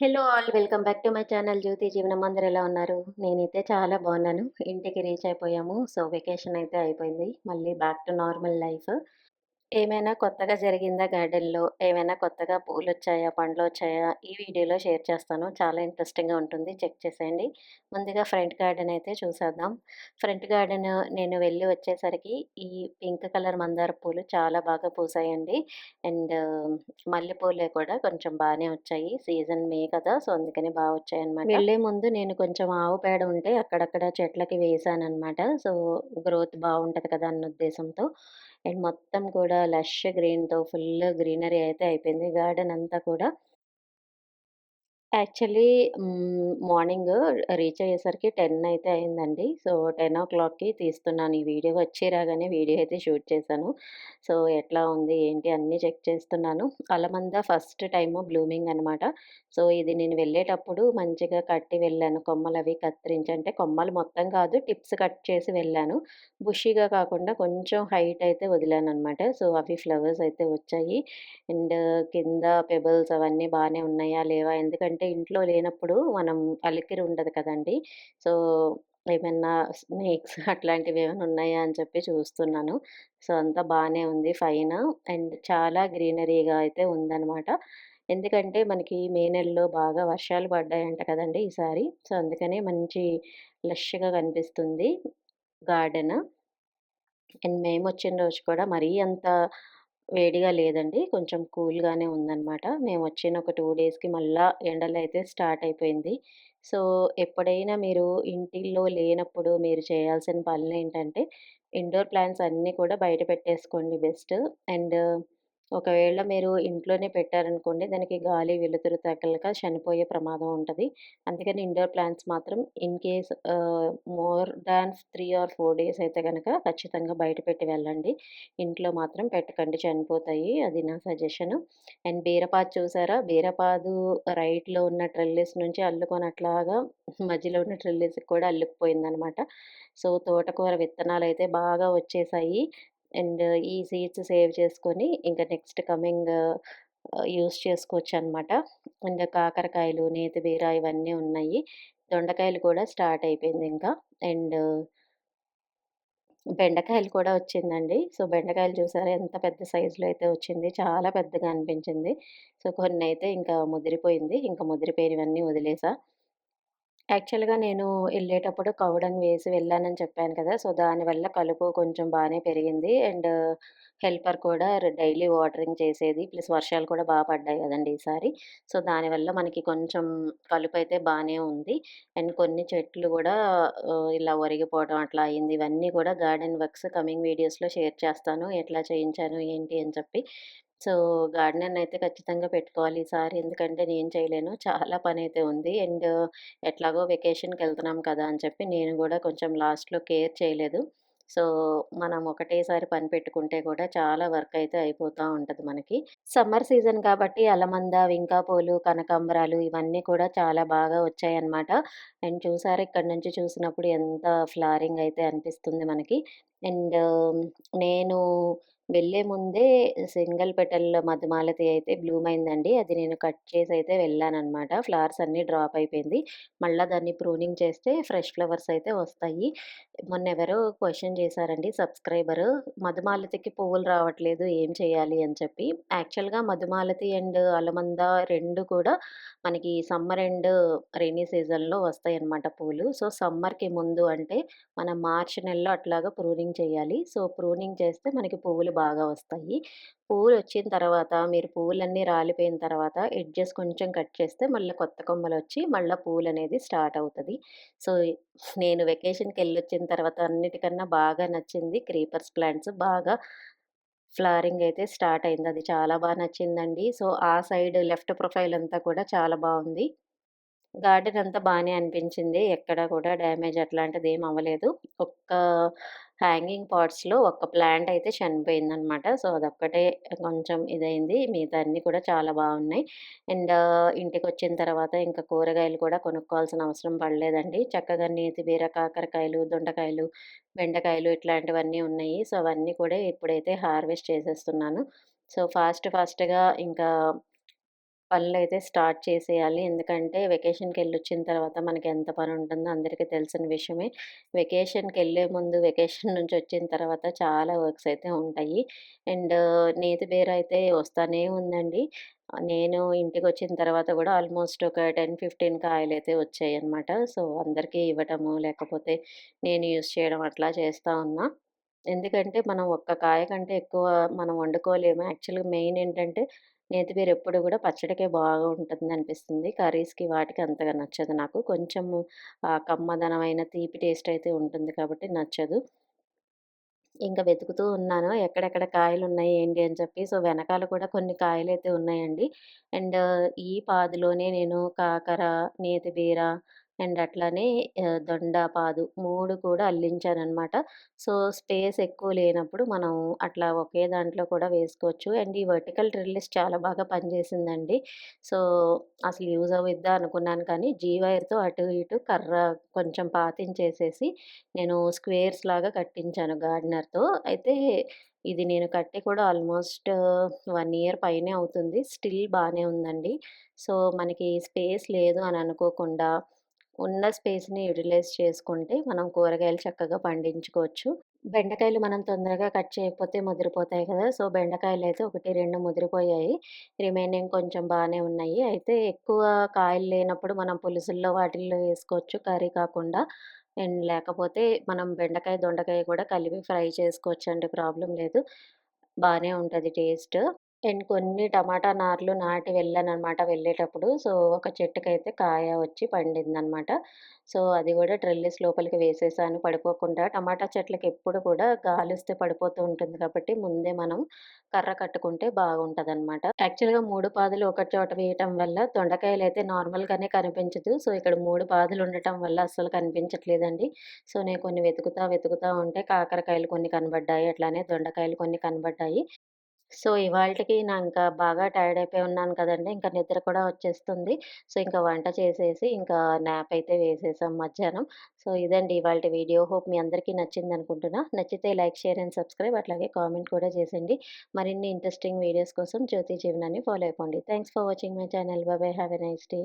Hello all welcome back to my channel Jyothi Jeevanam అందరు ఎలా ఉన్నారు? నేనైతే చాలా బాగున్నాను. ఇంటికి రీచ్ అయిపోయాము. సో వెకేషన్ అయితే అయిపోయింది. మళ్ళీ బ్యాక్ టు నార్మల్ లైఫ్ ఏమైనా కొత్తగా జరిగిందా గార్డెన్‌లో? ఏమైనా కొత్తగా పూలు వచ్చాయా పండ్లు వచ్చాయా ఈ వీడియోలో షేర్ చేస్తాను. చాలా ఇంట్రెస్టింగ్‌గా ఉంటుంది. చెక్ చేసేయండి. ముందుగా ఫ్రంట్ గార్డెన్ అయితే చూసేద్దాం. ఫ్రంట్ గార్డెన్ నేను వెళ్ళి వచ్చేసరికి ఈ పింక్ కలర్ మందార పూలు చాలా బాగా పూసాయండి. అండ్ మల్లెపూలే కూడా కొంచెం బాగానే వచ్చాయి. సీజన్ మే కదా! సో, అందుకని బాగా వచ్చాయన్నమాట. వెళ్ళే ముందు నేను కొంచెం ఆవు పేడ ఉంటే అక్కడక్కడ చెట్లకి వేశాననమాట. సో, గ్రోత్ బాగుంటుంది కదా! అన్న ఉద్దేశంతో. అండ్ మొత్తం కూడా లష్ గ్రీన్‌తో ఫుల్ గ్రీనరీ అయితే అయిపోయింది. గార్డెన్ అంతా కూడా. యాక్చువల్లీ హ్మ్. మార్నింగ్ రీచ్ అయ్యేసరికి 10 అయితే అయిందండి. సో, 10:00కి తీస్తున్నాను ఈ వీడియో. వచ్చి రాగానే వీడియో అయితే షూట్ చేశాను. సో, ఎట్లా ఉంది ఏంటి అన్నీ చెక్ చేస్తున్నాను. అలమంద ఫస్ట్ టైము బ్లూమింగ్ అనమాట. సో, ఇది నేను వెళ్ళేటప్పుడు మంచిగా కట్టి వెళ్ళాను. కొమ్మలవి కత్తిరించి అంటే కొమ్మలు మొత్తం కాదు టిప్స్ కట్ చేసి వెళ్ళాను. బుషీగా కాకుండా కొంచెం హైట్ అయితే వదిలాననమాట. సో, అవి ఫ్లవర్స్ అయితే వచ్చాయి. అండ్ కింద పెబుల్స్ అవన్నీ బానే ఉన్నాయా? లేవా? ఎందుకంటే ఇంట్లో లేనప్పుడు మనం అలికిరి ఉండదు కదండీ! సో, ఏమైనా స్నేక్స్ అట్లాంటివి ఏమైనా ఉన్నాయా అని చెప్పి చూస్తున్నాను. సో, అంతా బాగానే ఉంది ఫైన్. అండ్ చాలా గ్రీనరీగా అయితే ఉందన్నమాట ఎందుకంటే మనకి మే నెలలో బాగా వర్షాలు పడ్డాయంట కదండీ ఈసారి. సో, అందుకనే మంచి లష్‌గా కనిపిస్తుంది గార్డెన్. అండ్ మేము వచ్చిన రోజు కూడా మరీ అంత వేడిగా లేదండి. కొంచెం కూల్‌గానే ఉందన్నమాట మేము వచ్చిన ఒక టూ డేస్‌కి మళ్ళా అయితే స్టార్ట్ అయిపోయింది. సో, ఎప్పుడైనా మీరు ఇంటిల్లో లేనప్పుడు మీరు చేయాల్సిన పనులు ఏంటంటే ఇండోర్ ప్లాంట్స్ అన్నీ కూడా బయట పెట్టేసుకోండి బెస్ట్. అండ్ ఒకవేళ మీరు ఇంట్లోనే పెట్టారనుకోండి, దానికి గాలి, వెలుతురు తగలక చనిపోయే ప్రమాదం ఉంటుంది అందుకని ఇండోర్ ప్లాంట్స్ మాత్రం in case more than three or four days అయితే కనుక ఖచ్చితంగా బయట పెట్టి వెళ్ళండి. ఇంట్లో మాత్రం పెట్టకండి చనిపోతాయి. అది నా సజెషన్ అండ్ బీరపాదు చూసారా? బీరపాదు రైట్‌లో ఉన్న ట్రెల్లిస్ నుంచి అల్లుకొని అట్లాగా మధ్యలో ఉన్న ట్రెల్లిస్‌కి కూడా అల్లుకుపోయిందనమాట. సో, తోటకూర విత్తనాలు అయితే బాగా వచ్చేసాయి. అండ్ ఈ సీడ్స్ సేవ్ చేసుకొని ఇంకా నెక్స్ట్ కమింగ్ యూస్ యూజ్ చేసుకోవచ్చనమాట. అండ్ కాకరకాయలు, నేతిబీర ఇవన్నీ ఉన్నాయి. దొండకాయలు కూడా స్టార్ట్ అయిపోయింది ఇంకా అండ్ బెండకాయలు కూడా వచ్చిందండి. సో, బెండకాయలు చూసారా ఎంత పెద్ద సైజులో అయితే వచ్చింది. చాలా పెద్దగా అనిపించింది. సో, కొన్ని అయితే ఇంకా ముదిరిపోయింది. ఇంకా ముదిరిపోయినవన్నీ వదిలేసా. యాక్చువల్‌గా నేను వెళ్ళేటప్పుడు కౌడంగ్ వేసి వెళ్ళానని చెప్పాను కదా! సో, దానివల్ల కలుపు కొంచెం బాగానే పెరిగింది. అండ్ హెల్పర్ కూడా డైలీ వాటరింగ్ చేసేది. ప్లస్ వర్షాలు కూడా బాగా పడ్డాయి కదండి ఈసారి. సో, దానివల్ల మనకి కొంచెం కలుపు అయితే బాగానే ఉంది. అండ్ కొన్ని చెట్లు కూడా ఇలా ఒరిగిపోవడం అట్లా అయింది. ఇవన్నీ కూడా గార్డెన్ వర్క్స్ కమింగ్ వీడియోస్‌లో షేర్ చేస్తాను. ఎట్లా చేయించాను ఏంటి అని చెప్పి. సో, గార్డెన్ అయితే ఖచ్చితంగా పెట్టుకోవాలి ఈసారి. ఎందుకంటే నేను చేయలేను. చాలా పని అయితే ఉంది. అండ్ ఎట్లాగో వెకేషన్కి వెళ్తున్నాం కదా! అని చెప్పి నేను కూడా కొంచెం లాస్ట్‌లో కేర్ చేయలేదు. సో, మనం ఒకటేసారి పని పెట్టుకుంటే కూడా చాలా వర్క్ అయితే అయిపోతూ ఉంటుంది మనకి. సమ్మర్ సీజన్ కాబట్టి అలమంద, వింకాపూలు, కనకాంబరాలు ఇవన్నీ కూడా చాలా బాగా వచ్చాయన్నమాట. అండ్ చూసారు ఇక్కడ నుంచి చూసినప్పుడు ఎంత ఫ్లారింగ్ అయితే అనిపిస్తుంది మనకి. అండ్ నేను వెళ్ళే ముందే సింగిల్ పెటల్ మధుమాలతి అయితే బ్లూమ్ అయిందండి. అది నేను కట్ చేసి అయితే వెళ్ళానమాట ఫ్లవర్స్ అన్నీ డ్రాప్ అయిపోయింది. మళ్ళీ దాన్ని ప్రూనింగ్ చేస్తే ఫ్రెష్ ఫ్లవర్స్ అయితే వస్తాయి. మొన్న ఎవరో క్వశ్చన్ చేశారండి సబ్స్క్రైబరు. మధుమాలతికి పువ్వులు రావట్లేదు ఏం చేయాలి అని చెప్పి. యాక్చువల్‌గా మధుమాలతి అండ్ అలమంద రెండు కూడా మనకి సమ్మర్ అండ్ రెయినీ సీజన్‌లో వస్తాయన్నమాట పూలు. సో, సమ్మర్‌కి ముందు అంటే మనం మార్చ్ నెలలో అట్లాగా ప్రూనింగ్ చేయాలి. సో, ప్రూనింగ్ చేస్తే మనకి పువ్వులు బాగా వస్తాయి. పువ్వులొచ్చిన తర్వాత మీరు పువ్వులన్నీ రాలిపోయిన తర్వాత ఎడ్జెస్ కొంచెం కట్ చేస్తే మళ్ళీ కొత్త కొమ్మలు వచ్చి మళ్ళీ పువ్వులు అనేది స్టార్ట్ అవుతుంది సో, నేను వెకేషన్కి వెళ్ళొచ్చిన తర్వాత అన్నిటికన్నా బాగా నచ్చింది క్రీపర్స్ ప్లాంట్స్. బాగా ఫ్లవరింగ్ అయితే స్టార్ట్ అయింది. అది చాలా బాగా నచ్చిందండి. సో, ఆ సైడ్ లెఫ్ట్ ప్రొఫైల్ అంతా కూడా చాలా బాగుంది గార్డెన్ అంతా బాగానే అనిపించింది. ఎక్కడ కూడా డ్యామేజ్ అట్లాంటిది ఏం అవ్వలేదు. ఒక్క హ్యాంగింగ్ పాట్స్‌లో ఒక్క ప్లాంట్ అయితే చనిపోయిందనమాట. సో, అదొక్కటే కొంచెం ఇదైంది మిగతా అన్నీ కూడా చాలా బాగున్నాయి అండ్ ఇంటికి వచ్చిన తర్వాత ఇంకా కూరగాయలు కూడా కొనుక్కోవాల్సిన అవసరం పడలేదండి. చక్కగా నేతిబీర, కాకరకాయలు, దొండకాయలు, బెండకాయలు ఇట్లాంటివన్నీ ఉన్నాయి. సో, అవన్నీ కూడా ఇప్పుడైతే హార్వెస్ట్ చేసేస్తున్నాను. సో, ఫాస్ట్ ఫాస్ట్‌గా ఇంకా పనులైతే స్టార్ట్ చేసేయాలి. ఎందుకంటే వెకేషన్కి వెళ్ళి వచ్చిన తర్వాత మనకి ఎంత పని ఉంటుందో అందరికీ తెలిసిన విషయమే. వెకేషన్కి వెళ్ళే ముందు, వెకేషన్ నుంచి వచ్చిన తర్వాత చాలా వర్క్స్ అయితే ఉంటాయి. అండ్ నేతి బీర అయితే వస్తానే ఉందండి. నేను ఇంటికి వచ్చిన తర్వాత కూడా ఆల్మోస్ట్ ఒక టెన్ ఫిఫ్టీన్ కాయలు అయితే వచ్చాయి అనమాట సో, అందరికీ ఇవ్వటము, లేకపోతే నేను యూస్ చేయడం అట్లా చేస్తూ ఉన్నా. ఎందుకంటే మనం ఒక్క కాయ కంటే ఎక్కువ మనం వండుకోలేము. యాక్చువల్‌గా మెయిన్ ఏంటంటే నేతిబీర ఎప్పుడు కూడా పచ్చడికే బాగా ఉంటుంది అనిపిస్తుంది కర్రీస్‌కి వాటికి అంతగా నచ్చదు నాకు. కొంచెం కమ్మదనమైన తీపి టేస్ట్ అయితే ఉంటుంది కాబట్టి నచ్చదు. ఇంకా వెతుకుతూ ఉన్నాను. ఎక్కడెక్కడ కాయలు ఉన్నాయి ఏంటి అని చెప్పి. సో, వెనకాల కూడా కొన్ని కాయలు అయితే ఉన్నాయండి. అండ్ ఈ పాదిలోనే నేను కాకర, నేతి బీర అండ్ అట్లానే దొండ పాదు మూడు కూడా అల్లించాననమాట. సో, స్పేస్ ఎక్కువ లేనప్పుడు మనం అట్లా ఒకే దాంట్లో కూడా వేసుకోవచ్చు. అండ్ ఈ వర్టికల్ ట్రిల్లిస్ చాలా బాగా పనిచేసిందండి. సో, అసలు యూజ్ అవుద్దా అనుకున్నాను కానీ, జీవైర్తో అటు ఇటు కర్ర కొంచెం పాతించేసేసి నేను స్క్వేర్స్ లాగా కట్టించాను గార్డెనర్‌తో. అయితే ఇది నేను కట్టి కూడా ఆల్మోస్ట్ వన్ ఇయర్ పైనే అవుతుంది. స్టిల్ బాగానే ఉందండి. సో, మనకి స్పేస్ లేదు అని అనుకోకుండా, ఉన్న స్పేస్‌ని యుటిలైజ్ చేసుకుంటే మనం కూరగాయలు చక్కగా పండించుకోవచ్చు. బెండకాయలు మనం తొందరగా కట్ చేయకపోతే ముదిరిపోతాయి కదా! సో, బెండకాయలు అయితే ఒకటి రెండు ముదిరిపోయాయి. రిమైనింగ్ కొంచెం బాగానే ఉన్నాయి. అయితే ఎక్కువ కాయలు లేనప్పుడు మనం పులుసుల్లో వాటిల్లో వేసుకోవచ్చు కర్రీ కాకుండా. అండ్ లేకపోతే మనం బెండకాయ, దొండకాయ కూడా కలిపి ఫ్రై చేసుకోవచ్చు అంటే ప్రాబ్లం లేదు. బాగానే ఉంటుంది టేస్ట్. అండ్ కొన్ని టమాటా నార్లు నాటి వెళ్ళాను అనమాట వెళ్ళేటప్పుడు. సో, ఒక చెట్టుకైతే కాయ వచ్చి పండిందనమాట. సో, అది కూడా ట్రెల్లిస్ లోపలికి వేసేసాను పడిపోకుండా. టమాటా చెట్లకెప్పుడు కూడా గాలిస్తే పడిపోతూ ఉంటుంది కాబట్టి, ముందే మనం కర్ర కట్టుకుంటే బాగుంటదనమాట. యాక్చువల్‌గా మూడు పాదులు ఒక చోట వేయటం వల్ల దొండకాయలైతే నార్మల్‌గానే కనిపించదు. సో, ఇక్కడ మూడు పాదులు ఉండటం వల్ల అస్సలు కనిపించట్లేదండి. సో, నేను కొన్ని వెతుకుతా, వెతుకుతా ఉంటే కాకరకాయలు కొన్ని కనబడ్డాయి. అట్లానే దొండకాయలు కొన్ని కనబడ్డాయి. సో, ఇవాళకి నా ఇంకా బాగా టైర్డ్ అయిపోయి ఉన్నాను కదండీ! ఇంకా నిద్ర కూడా వచ్చేస్తుంది. సో, ఇంకా వంట చేసేసి ఇంకా న్యాప్ అయితే వేసేసాం మధ్యాహ్నం. సో, ఇదండి ఇవాళ వీడియో. హోప్ మీ అందరికీ నచ్చింది అనుకుంటున్నా నచ్చితే లైక్, షేర్ అండ్ సబ్స్క్రైబ్ అట్లాగే కామెంట్ కూడా చేసేయండి. మరిన్ని ఇంట్రెస్టింగ్ వీడియోస్ కోసం జ్యోతి జీవనాన్ని ఫాలో అయిపోండి. Thanks for watching my channel. బాబాయ్ బై. A nice day.